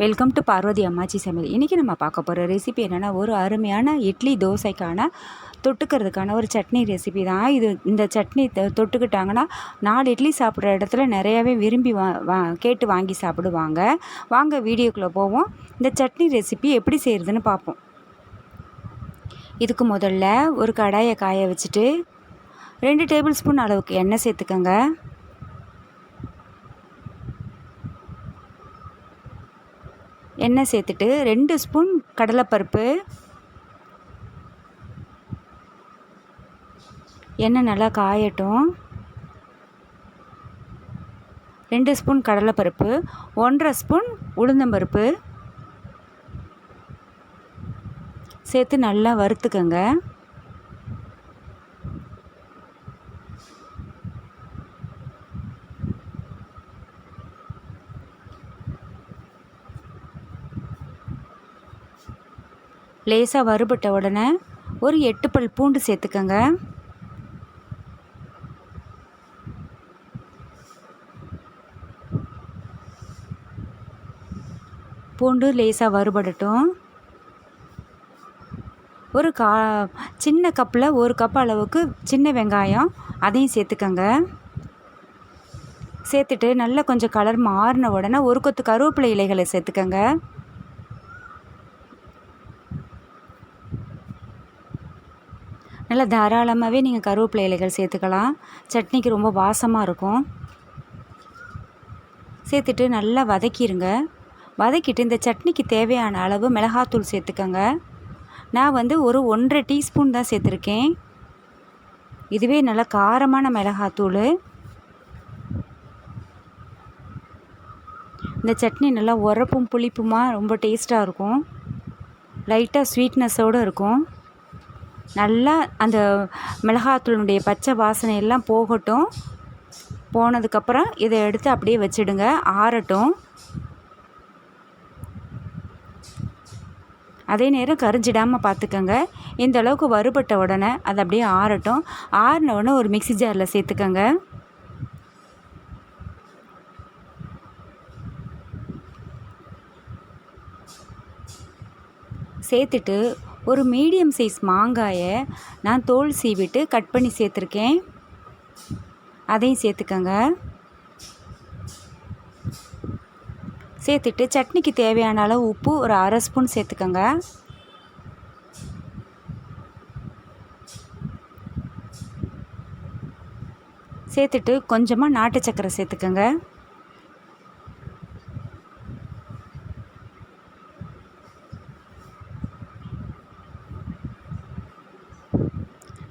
Welcome to Parvati அம்மாச்சி சமையல் இன்றைக்கி நம்ம பார்க்க போகிற ரெசிபி என்னென்னா ஒரு அருமையான இட்லி தோசைக்கான தொட்டுக்கிறதுக்கான ஒரு சட்னி ரெசிபி தான். இது இந்த சட்னி தொட்டுக்கிட்டாங்கன்னா நாலு இட்லி சாப்பிட்ற இடத்துல நிறையாவே விரும்பி வா வா கேட்டு வாங்கி சாப்பிடுவாங்க. வாங்க வீடியோக்குள்ளே போவோம். இந்த சட்னி ரெசிபி எப்படி செய்கிறதுன்னு பார்ப்போம். இதுக்கு முதல்ல ஒரு கடாயை காய வச்சுட்டு ரெண்டு டேபிள் ஸ்பூன் அளவுக்கு எண்ணெய் சேர்த்துக்கோங்க. எண்ணெய் சேர்த்துட்டு ரெண்டு ஸ்பூன் கடலைப்பருப்பு. எண்ணெய் நல்லா காயட்டும். ரெண்டு ஸ்பூன் கடலைப்பருப்பு ஒன்றரை ஸ்பூன் உளுந்தம்பருப்பு. சேர்த்து நல்லா வறுத்துக்கங்க. லேசாக வறுபட்ட உடனே ஒரு எட்டு பல் பூண்டு சேர்த்துக்கோங்க. பூண்டு லேசாக வறுபடட்டும். ஒரு கா சின்ன கப்பில் ஒரு கப் அளவுக்கு சின்ன வெங்காயம் அதையும் சேர்த்துக்கோங்க. சேர்த்துட்டு நல்லா கொஞ்சம் கலர் மாறின உடனே ஒரு கொத்து கருவேப்பிலை இலைகளை சேர்த்துக்கோங்க. நல்லா தாராளமாகவே நீங்கள் கருவேப்பிலை இலைகள் சேர்த்துக்கலாம். சட்னிக்கு ரொம்ப வாசமாக இருக்கும். சேர்த்துட்டு நல்லா வதக்கிடுங்க வதக்கிட்டு இந்த சட்னிக்கு தேவையான அளவு மிளகாத்தூள் சேர்த்துக்கோங்க. நான் வந்து ஒரு ஒன்றரை டீஸ்பூன் தான் சேர்த்துருக்கேன். இதுவே நல்ல காரமான மிளகாத்தூள். இந்த சட்னி நல்லா உரப்பும் புளிப்புமாக ரொம்ப டேஸ்ட்டாக இருக்கும். லைட்டாக ஸ்வீட்னஸோடு இருக்கும். நல்லா அந்த மிளகாத்தூளுடைய பச்சை வாசனை எல்லாம் போகட்டும். போனதுக்கப்புறம் இதை எடுத்து அப்படியே வச்சிடுங்க. ஆறட்டும். அதே நேரம் கரிஞ்சிடாமல் பார்த்துக்கோங்க. இந்த அளவுக்கு வறுபட்ட உடனே அது அப்படியே ஆறட்டும். ஆறின உடனே ஒரு மிக்ஸி ஜாரில் சேர்த்துக்கோங்க. சேர்த்துட்டு ஒரு மீடியம் சைஸ் மாங்காயை நான் தோல் சீவிட்டு கட் பண்ணி சேர்த்துருக்கேன். அதையும் சேர்த்துக்கோங்க. சேர்த்துட்டு சட்னிக்கு தேவையான அளவு உப்பு ஒரு அரை ஸ்பூன் சேர்த்துக்கோங்க. சேர்த்துட்டு கொஞ்சமாக நாட்டு சக்கரை சேர்த்துக்கோங்க.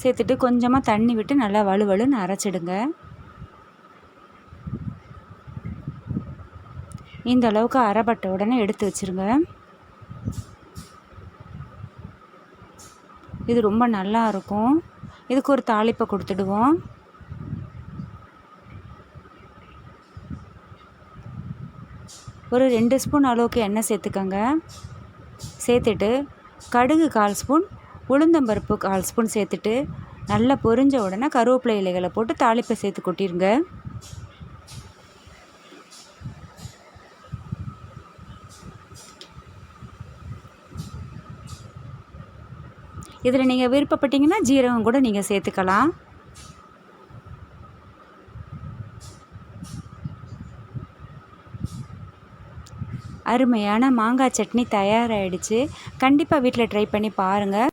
சேர்த்துட்டு கொஞ்சமாக தண்ணி விட்டு நல்லா வலுவலுன்னு அரைச்சிடுங்க. இந்த அளவுக்கு அரைப்பட்ட உடனே எடுத்து வச்சுருங்க. இது ரொம்ப நல்லா இருக்கும். இதுக்கு ஒரு தாளிப்பை கொடுத்துடுவோம். ஒரு ரெண்டு ஸ்பூன் அளவுக்கு எண்ணெய் சேர்த்துக்கோங்க. சேர்த்துட்டு கடுகு கால் ஸ்பூன் உளுந்தம்பருப்பு கால் ஸ்பூன் சேர்த்துட்டு நல்லா பொரிஞ்ச உடனே கருவேப்பிலை இலைகளை போட்டு தாளிப்பை சேர்த்து கொட்டிடுங்க இதில் நீங்கள் விருப்பப்பட்டீங்கன்னா ஜீரகம் கூட நீங்கள் சேர்த்துக்கலாம். அருமையான மாங்காய் சட்னி தயாராகிடுச்சு கண்டிப்பாக வீட்டில் ட்ரை பண்ணி பாருங்கள்